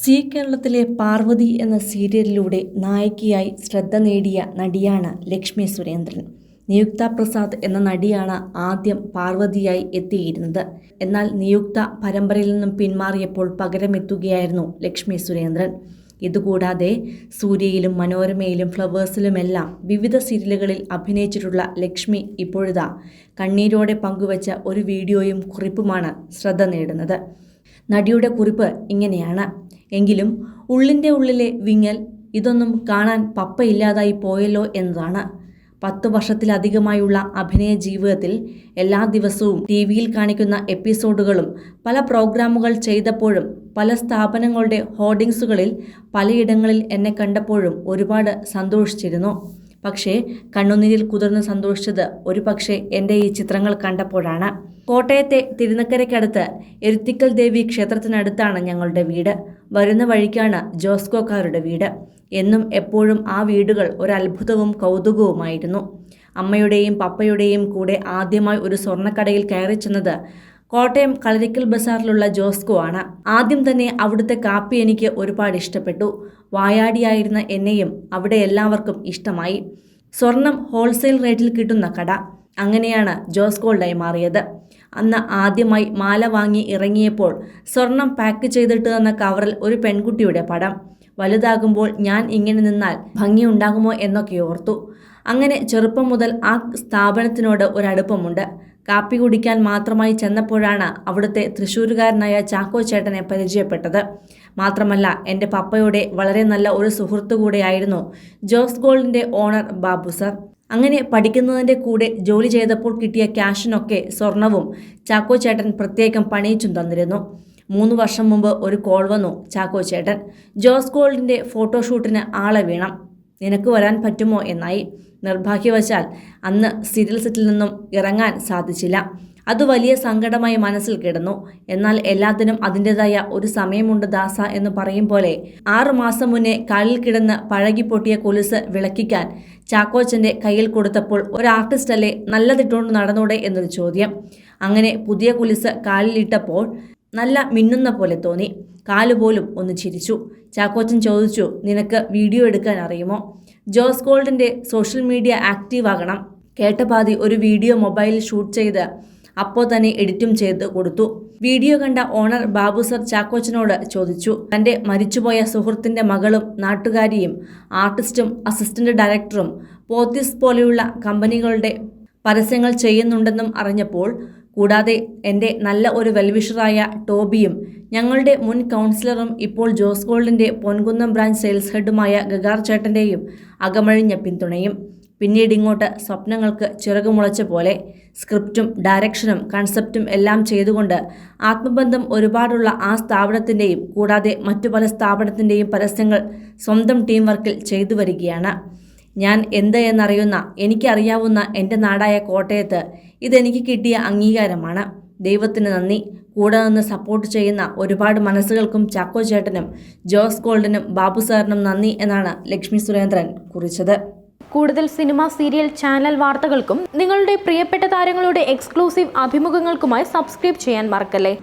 C കേരളത്തിലെ പാർവതി എന്ന സീരിയലിലൂടെ നായികയായി ശ്രദ്ധ നേടിയ നടിയാണ് ലക്ഷ്മി സുരേന്ദ്രൻ. നിയുക്ത പ്രസാദ് എന്ന നടിയാണ് ആദ്യം പാർവതിയായി എത്തിയിരുന്നത്. എന്നാൽ നിയുക്ത പരമ്പരയിൽ നിന്നും പിന്മാറിയപ്പോൾ പകരമെത്തുകയായിരുന്നു ലക്ഷ്മി സുരേന്ദ്രൻ. ഇതുകൂടാതെ സൂര്യയിലും മനോരമയിലും ഫ്ലവേഴ്സിലുമെല്ലാം വിവിധ സീരിയലുകളിൽ അഭിനയിച്ചിട്ടുള്ള ലക്ഷ്മി ഇപ്പോഴിതാ കണ്ണീരോടെ പങ്കുവച്ച ഒരു വീഡിയോയും കുറിപ്പുമാണ് ശ്രദ്ധ നേടുന്നത്. നടിയുടെ കുറിപ്പ് ഇങ്ങനെയാണ്. എങ്കിലും ഉള്ളിന്റെ ഉള്ളിലെ വിങ്ങൽ ഇതൊന്നും കാണാൻ പപ്പയില്ലാതായി പോയല്ലോ എന്നതാണ്. പത്ത് വർഷത്തിലധികമായുള്ള അഭിനയ ജീവിതത്തിൽ എല്ലാ ദിവസവും ടി വിയിൽ കാണിക്കുന്ന എപ്പിസോഡുകളും പല പ്രോഗ്രാമുകൾ ചെയ്തപ്പോഴും പല സ്ഥാപനങ്ങളുടെ ഹോർഡിങ്സുകളിൽ പലയിടങ്ങളിൽ എന്നെ കണ്ടപ്പോഴും ഒരുപാട് സന്തോഷിച്ചിരുന്നു. പക്ഷേ കണ്ണുനീരിൽ കുതിർന്ന് സന്തോഷിച്ചത് ഒരു പക്ഷേ എന്റെ ഈ ചിത്രങ്ങൾ കണ്ടപ്പോഴാണ്. കോട്ടയത്തെ തിരുനക്കരയ്ക്കടുത്ത് എരുത്തിക്കൽ ദേവി ക്ഷേത്രത്തിനടുത്താണ് ഞങ്ങളുടെ വീട്. വരുന്ന വഴിക്കാണ് ജോസ്കോക്കാരുടെ വീട്. എന്നും എപ്പോഴും ആ വീടുകൾ ഒരു അത്ഭുതവും കൗതുകവുമായിരുന്നു. അമ്മയുടെയും പപ്പയുടെയും കൂടെ ആദ്യമായി ഒരു സ്വർണക്കടയിൽ കയറി ചെന്നത് കോട്ടയം കളരിക്കൽ ബസാറിലുള്ള ജോസ്കോ ആണ്. ആദ്യം തന്നെ അവിടുത്തെ കാപ്പി എനിക്ക് ഒരുപാട് ഇഷ്ടപ്പെട്ടു. വായാടിയായിരുന്ന എന്നെയും അവിടെ എല്ലാവർക്കും ഇഷ്ടമായി. സ്വർണം ഹോൾസെയിൽ റേറ്റിൽ കിട്ടുന്ന കട. അങ്ങനെയാണ് ജോസ് ഗോൾഡായി മാറിയത്. അന്ന് ആദ്യമായി മാല വാങ്ങി ഇറങ്ങിയപ്പോൾ സ്വർണം പാക്ക് ചെയ്തിട്ട് തന്ന കവറിൽ ഒരു പെൺകുട്ടിയുടെ പടം. വലുതാകുമ്പോൾ ഞാൻ ഇങ്ങനെ നിന്നാൽ ഭംഗിയുണ്ടാകുമോ എന്നൊക്കെ ഓർത്തു. അങ്ങനെ ചെറുപ്പം മുതൽ ആ സ്ഥാപനത്തിനോട് ഒരടുപ്പമുണ്ട് കാപ്പി കുടിക്കാൻ മാത്രമായി ചെന്നപ്പോഴാണ് അവിടുത്തെ തൃശ്ശൂരുകാരനായ ചാക്കോ ചേട്ടനെ പരിചയപ്പെട്ടത്. മാത്രമല്ല എന്റെ പപ്പയുടെ വളരെ നല്ല ഒരു സുഹൃത്തു കൂടെയായിരുന്നു ജോസ് ഗോൾഡിന്റെ ഓണർ ബാബു സർ. അങ്ങനെ പഠിക്കുന്നതിന്റെ കൂടെ ജോലി ചെയ്തപ്പോൾ കിട്ടിയ ക്യാഷിനൊക്കെ സ്വർണവും ചാക്കോ ചേട്ടൻ പ്രത്യേകം പണിയിച്ചും തന്നിരുന്നു. മൂന്ന് വർഷം മുമ്പ് ഒരു കോൾ വന്നു ചാക്കോ ചേട്ടൻ. ജോസ് ഗോൾഡിന്റെ ഫോട്ടോഷൂട്ടിന് ആളെ വേണം. നിനക്ക് വരാൻ പറ്റുമോ എന്നായി നിർഭാഗ്യവശാൽ അന്ന് സീരിയൽ സെറ്റിൽ നിന്നും ഇറങ്ങാൻ സാധിച്ചില്ല. അത് വലിയ സങ്കടമായി മനസ്സിൽ കിടന്നു. എന്നാൽ എല്ലാത്തിനും അതിന്റെതായ ഒരു സമയമുണ്ട് ദാസ എന്ന് പറയും പോലെ ആറുമാസം മുന്നേ കാലിൽ കിടന്ന് പഴകിപ്പൊട്ടിയ കൊലുസ് വിളക്കിക്കാൻ ചാക്കോച്ചന്റെ കയ്യിൽ കൊടുത്തപ്പോൾ ഒരു ആർട്ടിസ്റ്റ് അല്ലേ നല്ലതിട്ടുകൊണ്ട് നടന്നൂടെ എന്നൊരു ചോദ്യം. അങ്ങനെ പുതിയ കൊലുസ് കാലിലിട്ടപ്പോൾ നല്ല മിന്നുന്ന പോലെ തോന്നി. കാലുപോലും ഒന്ന് ചിരിച്ചു. ചാക്കോച്ചൻ ചോദിച്ചു നിനക്ക് വീഡിയോ എടുക്കാൻ അറിയുമോ? ജോസ് ഗോൾഡിന്റെ സോഷ്യൽ മീഡിയ ആക്റ്റീവ് ആകണം. കേട്ടപാതി ഒരു വീഡിയോ മൊബൈലിൽ ഷൂട്ട് ചെയ്ത് അപ്പോൾ തന്നെ എഡിറ്റും ചെയ്ത് കൊടുത്തു. വീഡിയോ കണ്ട ഓണർ ബാബു സർ ചാക്കോച്ചനോട് ചോദിച്ചു തന്റെ മരിച്ചുപോയ സുഹൃത്തിന്റെ മകളും നാട്ടുകാരിയും ആർട്ടിസ്റ്റും അസിസ്റ്റന്റ് ഡയറക്ടറും പോത്തിസ് പോലെയുള്ള കമ്പനികളുടെ പരസ്യങ്ങൾ ചെയ്യുന്നുണ്ടെന്നും അറിഞ്ഞപ്പോൾ കൂടാതെ എന്റെ നല്ല ഒരു വെൽവിഷറായ ടോബിയും ഞങ്ങളുടെ മുൻ കൗൺസിലറും ഇപ്പോൾ ജോസ് ഗോൾഡിന്റെ പൊൻകുന്നം ബ്രാഞ്ച് സെയിൽസ് ഹെഡുമായ ഗഗാർ ചേട്ടന്റെയും അകമഴിഞ്ഞ പിന്തുണയും. പിന്നീട് ഇങ്ങോട്ട് സ്വപ്നങ്ങൾക്ക് ചിറകുമുളച്ച പോലെ സ്ക്രിപ്റ്റും ഡയറക്ഷനും കൺസെപ്റ്റും എല്ലാം ചെയ്തുകൊണ്ട് ആത്മബന്ധം ഒരുപാടുള്ള ആ സ്ഥാപനത്തിന്റെയും കൂടാതെ മറ്റു പല സ്ഥാപനത്തിന്റെയും പരസ്യങ്ങൾ സ്വന്തം ടീം വർക്കിൽ ചെയ്തു വരികയാണ്. ഞാൻ എന്ത് എന്നറിയുന്ന എനിക്കറിയാവുന്ന എന്റെ നാടായ കോട്ടയത്ത് ഇതെനിക്ക് കിട്ടിയ അംഗീകാരമാണ്. ദൈവത്തിന് നന്ദി. കൂടെ നിന്ന് സപ്പോർട്ട് ചെയ്യുന്ന ഒരുപാട് മനസ്സുകൾക്കും ചാക്കോ ചേട്ടനും ജോസ് ഗോൾഡനും ബാബു സാറിനും നന്ദി എന്നാണ് ലക്ഷ്മി സുരേന്ദ്രൻ കുറിച്ചത്. കൂടുതൽ സിനിമ സീരിയൽ ചാനൽ വാർത്തകൾക്കും നിങ്ങളുടെ പ്രിയപ്പെട്ട താരങ്ങളുടെ എക്സ്ക്ലൂസീവ് അഭിമുഖങ്ങൾക്കുമായി സബ്സ്ക്രൈബ് ചെയ്യാൻ മറക്കല്ലേ?